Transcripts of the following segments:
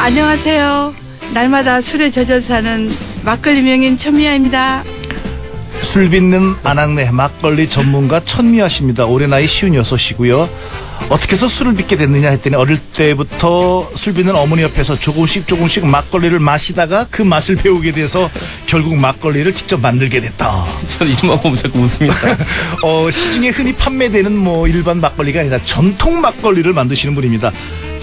안녕하세요. 날마다 술에 젖어 사는 막걸리 명인 천미아입니다. 술 빚는 안악내 막걸리 전문가 천미아 씨입니다. 올해 나이 쉬운 여섯이고요. 어떻게 해서 술을 빚게 됐느냐 했더니 어릴 때부터 술 빚는 어머니 옆에서 조금씩 조금씩 막걸리를 마시다가 그 맛을 배우게 돼서 결국 막걸리를 직접 만들게 됐다. 저는 이름만 보면 자꾸 웃습니다. 어, 시중에 흔히 판매되는 뭐 일반 막걸리가 아니라 전통 막걸리를 만드시는 분입니다.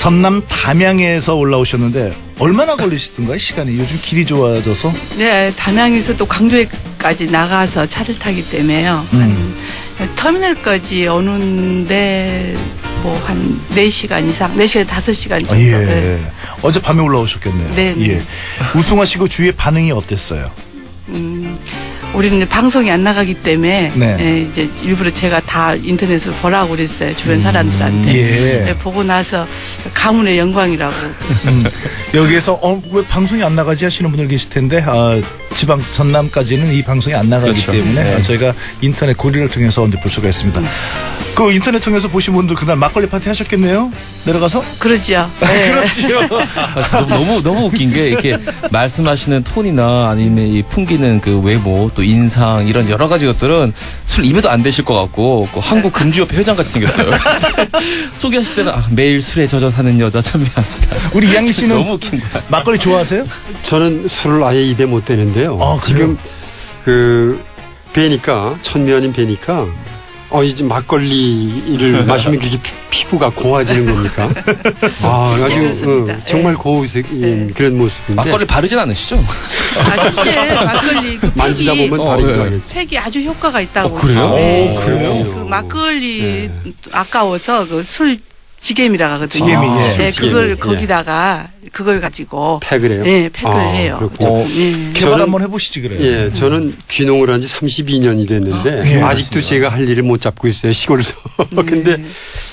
전남 담양에서 올라오셨는데 얼마나 걸리시던가요? 시간이 요즘 길이 좋아져서 네, 담양에서 또 광주에까지 나가서 차를 타기 때문에요. 음. 한 터미널까지 오는데 뭐 한 4시간 이상, 4시간, 5시간 정도. 아, 예. 네. 어젯밤에 올라오셨겠네요. 네, 네. 예. 우승하시고 주위의 반응이 어땠어요? 음, 우리는 이제 방송이 안 나가기 때문에 네. 예, 이제 일부러 제가 다 인터넷으로 보라고 그랬어요. 주변 사람들한테. 예. 네, 보고 나서 가문의 영광이라고. 음, 여기에서 어, 왜 방송이 안 나가지 하시는 분들 계실 텐데 아, 지방 전남까지는 이 방송이 안 나가기 그렇죠. 때문에 네. 아, 저희가 인터넷 고리를 통해서 언제 볼 수가 있습니다. 그 인터넷 통해서 보신 분들 그날 막걸리 파티 하셨겠네요. 내려가서 그러지요. 네. 그렇지요. 아, 너무, 너무 너무 웃긴 게 이렇게 말씀하시는 톤이나 아니면 이 풍기는 그 외모 또 인상 이런 여러 가지 것들은 술 입에도 안 되실 것 같고 그 한국 금주협회 회장 같이 생겼어요. 소개하실 때는 아, 매일 술에 젖어 사는 여자 참이야. 우리 이양희 씨는 너무 웃긴 거야. 막걸리 좋아하세요? 저는 술을 아예 입에 못 대는데요. 아? 지금 그 뵈니까 천미아님 뵈니까 어 이제 막걸리를 마시면 그렇게 피- 피부가 고와지는 겁니까? 아 아주. 어, 정말 네. 고우색인 네. 그런 모습인데 막걸리 바르진 않으시죠? 아, 실제 막걸리 그 만지다 팩이, 보면 어, 다르기도 예. 하겠지. 팩이 아주 효과가 있다고. 어, 그래요? 네. 오, 그래요? 그 막걸리 네. 아까워서 그 술 지게미라 하거든요. 지게미, 예. 네, 술 그걸 지게미, 예. 거기다가 그걸 가지고 팩을 해요? 네, 팩을 아, 해요. 그렇군요. 조금, 예. 개발 저는- 한번 해보시지 그래요. 예, 저는 귀농을 한 지 32년이 됐는데 예, 아직도 제가 할 일을 못 잡고 있어요 시골에서. 근데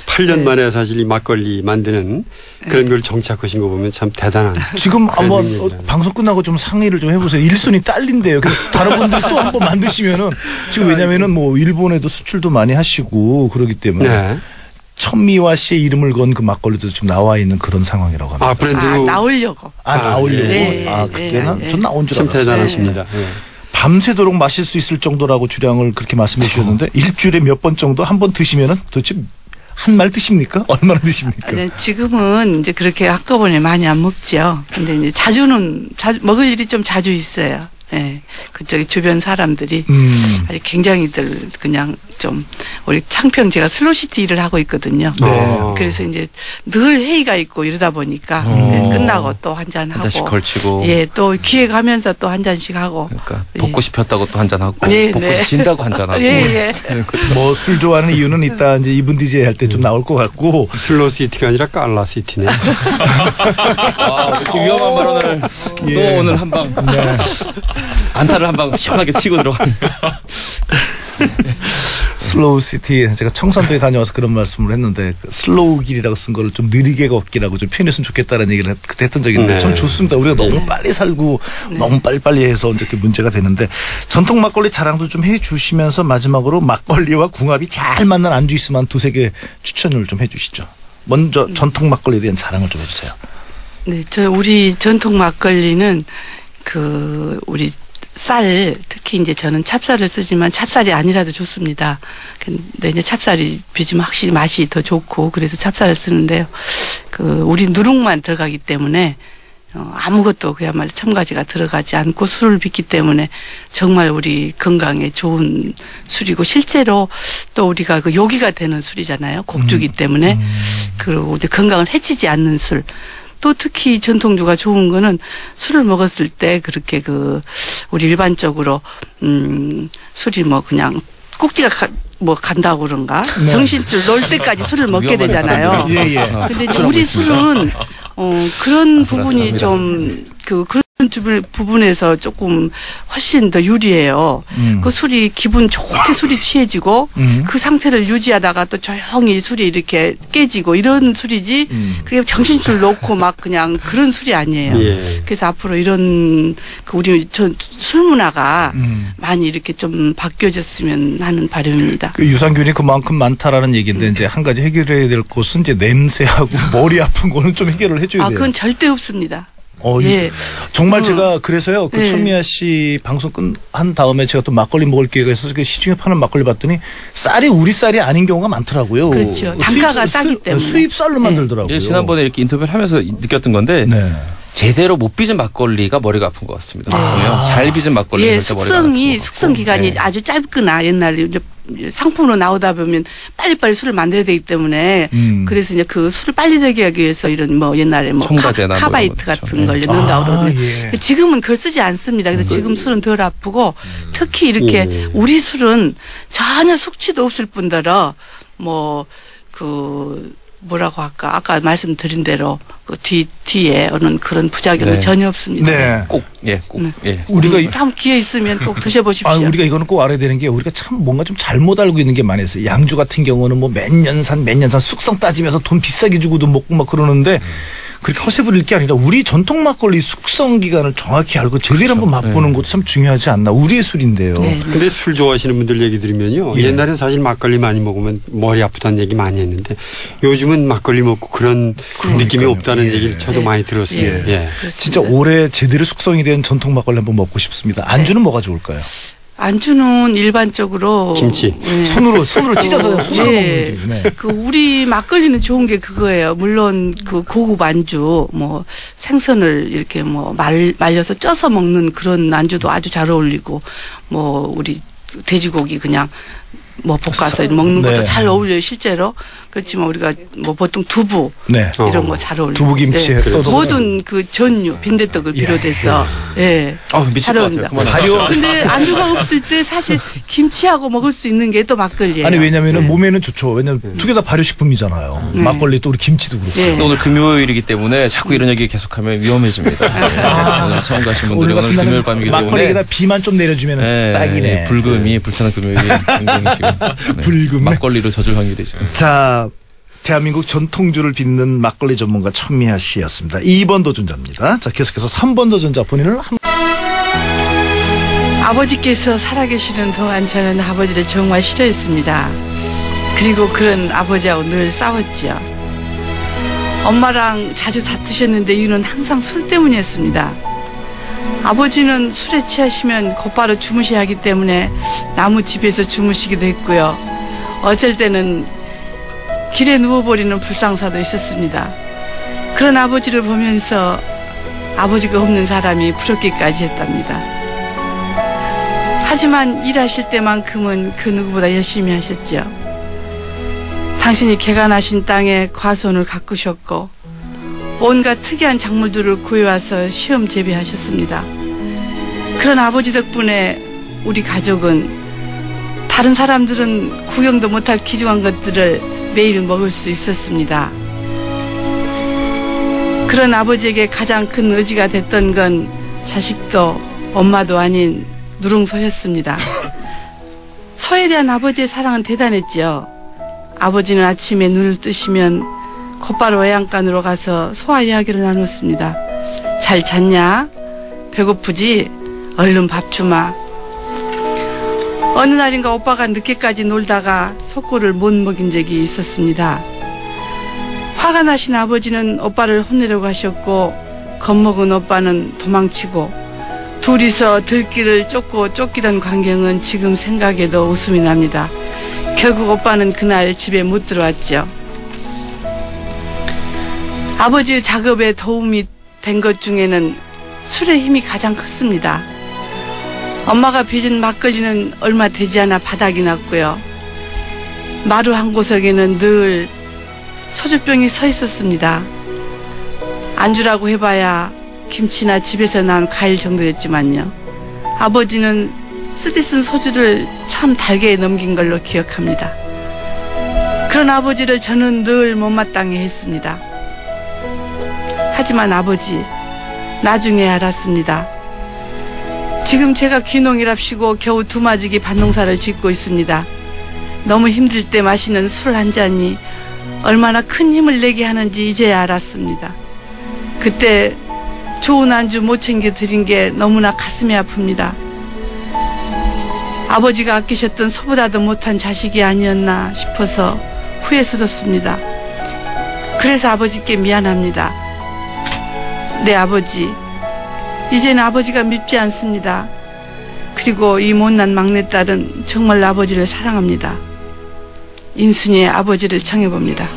8년 네. 만에 사실 이 막걸리 만드는 그런 걸 정착하신 거 보면 참 대단한. 지금 한번 어. 방송 끝나고 좀 상의를 좀 해보세요. 1순위 딸린대요. 그래서 다른 분들 또 한번 만드시면은 지금 왜냐면은 뭐 일본에도 수출도 많이 하시고 그러기 때문에 네. 천미화 씨의 이름을 건 그 막걸리도 지금 나와 있는 그런 상황이라고 합니다. 아 아, 브랜드로 나오려고. 아, 나오려고. 네, 아, 네, 그때는 네. 전 나온 줄 참 알았어요. 대단하십니다. 예. 밤새도록 마실 수 있을 정도라고 주량을 그렇게 말씀해 주셨는데 일주일에 몇 번 정도 한 번 드시면은 도대체 한 말 드십니까? 얼마나 드십니까? 네, 지금은 이제 그렇게 한꺼번에 많이 안 먹죠. 근데 이제 자주는 자주 먹을 일이 좀 자주 있어요. 예. 그쪽에 주변 사람들이 음. 아주 굉장히들 그냥 좀 우리 창평 제가 슬로시티 일을 하고 있거든요. 네. 어. 그래서 이제 늘 회의가 있고 이러다 보니까 어. 예, 끝나고 또 한잔한 하고 잔씩 걸치고. 예, 또 기획하면서 또 한 잔씩 하고 그러니까 예. 벚꽃이 폈다고 또 한 잔 하고 네, 벚꽃이 네. 진다고 한 잔 하고. 예, 예. 뭐술 좋아하는 이유는 이따 이제 이분 DJ 할때 좀 나올 것 같고 슬로 시티가 아니라 깔라 시티네. 아, 이렇게 위험한 발언을 예. 또 오늘 한 방. 안타를 한 방 시원하게 치고 들어가는. 슬로우 시티 제가 청산도에 다녀와서 그런 말씀을 했는데 그 슬로우 길이라고 쓴 거를 좀 느리게 걷기라고 좀 표현했으면 좋겠다는 얘기를 했, 그때 했던 적이 있는데 네. 참 좋습니다. 우리가 너무 빨리 살고 너무 빨리빨리 해서 이렇게 문제가 되는데 전통 막걸리 자랑도 좀 해주시면서 마지막으로 막걸리와 궁합이 잘 맞는 안주 있으면 한 두세 개 추천을 좀 해주시죠. 먼저 전통 막걸리에 대한 자랑을 좀 해주세요. 네, 저 우리 전통 막걸리는 그 우리 쌀 특히 이제 저는 찹쌀을 쓰지만 찹쌀이 아니라도 좋습니다. 근데 이제 찹쌀이 빚으면 확실히 맛이 더 좋고 그래서 찹쌀을 쓰는데요. 그 우리 누룩만 들어가기 때문에 어, 아무것도 그야말로 첨가지가 들어가지 않고 술을 빚기 때문에 정말 우리 건강에 좋은 술이고 실제로 또 우리가 그 요기가 되는 술이잖아요. 곡주기 때문에 그리고 이제 건강을 해치지 않는 술. 또 특히 전통주가 좋은 거는 술을 먹었을 때 그렇게 그 우리 일반적으로 음 술이 뭐 그냥 꼭지가 가, 뭐 간다고 그런가 정신줄 놓을 때까지 술을 먹게 위험한 되잖아요. 예, 예. 아, 근데 우리. 술은 어 그런 부분이 아슬아슬합니다. 좀그 그런 주변 부분에서 조금 훨씬 더 유리해요. 음. 그 술이 기분 좋게 술이 취해지고 음. 그 상태를 유지하다가 또 조용히 술이 이렇게 깨지고 이런 술이지 음. 그게 정신줄 놓고 막 그냥 그런 술이 아니에요. 예. 그래서 앞으로 이런 그 우리 전술 문화가 음. 많이 이렇게 좀 바뀌어졌으면 하는 바람입니다. 그 유산균이 그만큼 많다라는 얘기인데 이제 한 가지 해결해야 될 것은 이제 냄새하고 머리 아픈 거는 좀 해결을 해줘야 아, 돼요. 그건 절대 없습니다. 어, 이- 예. 정말 어. 제가 그래서요. 그 예. 천미아 씨 방송 끝한 다음에 제가 또 막걸리 먹을 기회가 있어서 그 시중에 파는 막걸리 봤더니 쌀이 우리 쌀이 아닌 경우가 많더라고요. 그렇죠. 단가가 싸기 때문에. 수입 쌀로 네. 만들더라고요. 예, 지난번에 이렇게 인터뷰를 하면서 느꼈던 건데 네. 제대로 못 빚은 막걸리가 머리가 아픈 것 같습니다. 네. 보면 잘 빚은 막걸리 예, 숙성이 숙성. 기간이 네. 아주 짧거나 옛날에 이제 상품으로 나오다 보면 빨리빨리 술을 만들어야 되기 때문에 음. 그래서 이제 그 술을 빨리 되게 하기 위해서 이런 뭐 옛날에 뭐 첨가제나 카, 뭐 바이 이런 트거 같은 있죠. 걸 네. 넣는다고 아, 그러거든요. 예. 지금은 그걸 쓰지 않습니다. 그래서 지금 술은 덜 아프고 특히 이렇게 예. 우리 술은 전혀 숙취도 없을 뿐더러 뭐그 뭐라고 할까 아까 말씀드린 대로 그 뒤 뒤에 오는 그런 부작용이 네. 전혀 없습니다. 네. 꼭, 예, 꼭, 네. 예. 우리가 이- 한번 기회 있으면 꼭 드셔보십시오. 아, 우리가 이거는 꼭 알아야 되는 게 우리가 참 뭔가 좀 잘못 알고 있는 게 많이 있어요. 양주 같은 경우는 뭐 몇 년산 몇 년산 숙성 따지면서 돈 비싸게 주고도 먹고 막 그러는데 그렇게 허세 부릴 게 아니라 우리 전통 막걸리 숙성 기간을 정확히 알고 제대로 한번 맛보는 것도 참 중요하지 않나. 우리의 술인데요. 네. 근데 술 좋아하시는 분들 얘기 들으면요. 예. 옛날엔 사실 막걸리 많이 먹으면 머리 아프다는 얘기 많이 했는데 요즘은 막걸리 먹고 그런 느낌이 그러니까요. 없다는 예. 얘기를 저도 예. 많이 들었어요. 예. 예. 진짜 올해 제대로 숙성이 된 전통 막걸리 한번 먹고 싶습니다. 안주는 뭐가 좋을까요? 안주는 일반적으로 김치. 예. 손으로 손으로 찢어서 손으로 예. 먹는 게. 네. 그 우리 막걸리는 좋은 게 그거예요. 물론 그 고급 안주 뭐 생선을 이렇게 뭐 말, 말려서 쪄서 먹는 그런 안주도 아주 잘 어울리고 뭐 우리 돼지고기 그냥 뭐 볶아서 먹는 것도 네. 잘 어울려요 실제로. 그렇지만 우리가 뭐 보통 두부 네. 어. 이런 거 잘 어울려요. 두부 김치에 예. 떠서 모든 그 전류 빈대떡을 예. 비롯해서 예. 아, 미칠 잘것 어울린다. 같아요. 그만. 발효 근데 안주가 없을 때 사실 김치하고 먹을 수 있는 게 또 막걸리예요. 아니 왜냐면은 네. 몸에는 좋죠. 왜냐면 두 개 다 발효식품이잖아요. 막걸리 또 우리 김치도 그렇고. 네. 또 오늘 금요일이기 때문에 자꾸 이런 얘기 계속하면 위험해집니다. 예. 오늘 처음 가신 분들이 오늘 오늘 같은 금요일 밤이기 막걸리에다 때문에 비만 좀 내려주면 예, 딱이네. 불금이 불타는 금요일이 굉장히 지금 네, 불금. 막걸리로 젖을 확률이 지금 자, 대한민국 전통주를 빚는 막걸리 전문가 천미하 씨였습니다. 2번 도전자입니다. 자, 계속해서 3번 도전자 본인을 한 아버지께서 살아계시는 동안 저는 아버지를 정말 싫어했습니다. 그리고 그런 아버지하고 늘 싸웠죠. 엄마랑 자주 다투셨는데 이유는 항상 술 때문이었습니다. 아버지는 술에 취하시면 곧바로 주무셔야 하기 때문에 나무 집에서 주무시기도 했고요. 어쩔 때는 길에 누워버리는 불상사도 있었습니다. 그런 아버지를 보면서 아버지가 없는 사람이 부럽기까지 했답니다. 하지만 일하실 때만큼은 그 누구보다 열심히 하셨죠. 당신이 개간하신 땅에 과수원을 가꾸셨고 온갖 특이한 작물들을 구해와서 시험 재배하셨습니다. 그런 아버지 덕분에 우리 가족은 다른 사람들은 구경도 못할 귀중한 것들을 매일 먹을 수 있었습니다. 그런 아버지에게 가장 큰 의지가 됐던 건 자식도 엄마도 아닌 누룽소였습니다. 소에 대한 아버지의 사랑은 대단했죠. 아버지는 아침에 눈을 뜨시면 곧바로 외양간으로 가서 소와 이야기를 나눴습니다. 잘 잤냐? 배고프지? 얼른 밥 주마. 어느 날인가 오빠가 늦게까지 놀다가 속고를 못 먹인 적이 있었습니다. 화가 나신 아버지는 오빠를 혼내려고 하셨고 겁먹은 오빠는 도망치고 둘이서 들길을 쫓고 쫓기던 광경은 지금 생각해도 웃음이 납니다. 결국 오빠는 그날 집에 못 들어왔죠. 아버지의 작업에 도움이 된 것 중에는 술의 힘이 가장 컸습니다. 엄마가 빚은 막걸리는 얼마 되지 않아 바닥이 났고요. 마루 한 구석에는 늘 소주병이 서 있었습니다. 안주라고 해봐야 김치나 집에서 나온 과일 정도였지만요. 아버지는 쓰디쓴 소주를 참 달게 넘긴 걸로 기억합니다. 그런 아버지를 저는 늘 못마땅해 했습니다. 하지만 아버지, 나중에 알았습니다. 지금 제가 귀농이랍시고 겨우 두마지기 밭농사를 짓고 있습니다. 너무 힘들 때 마시는 술 한 잔이 얼마나 큰 힘을 내게 하는지 이제야 알았습니다. 그때 좋은 안주 못 챙겨 드린 게 너무나 가슴이 아픕니다. 아버지가 아끼셨던 소보다도 못한 자식이 아니었나 싶어서 후회스럽습니다. 그래서 아버지께 미안합니다. 내 아버지, 이제는 아버지가 밉지 않습니다. 그리고 이 못난 막내딸은 정말 아버지를 사랑합니다. 인순이의 아버지를 청해봅니다.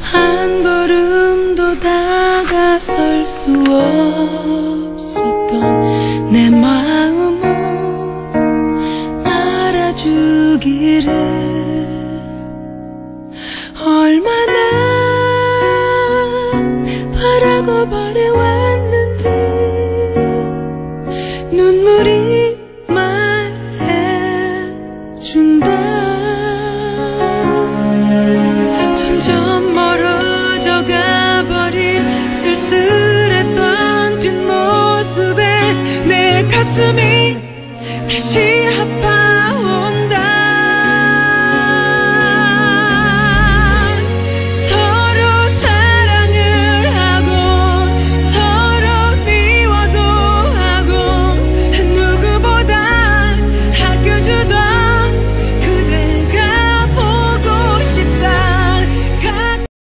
한 걸음도 다가설 수 없었던 내 마음을 알아주기를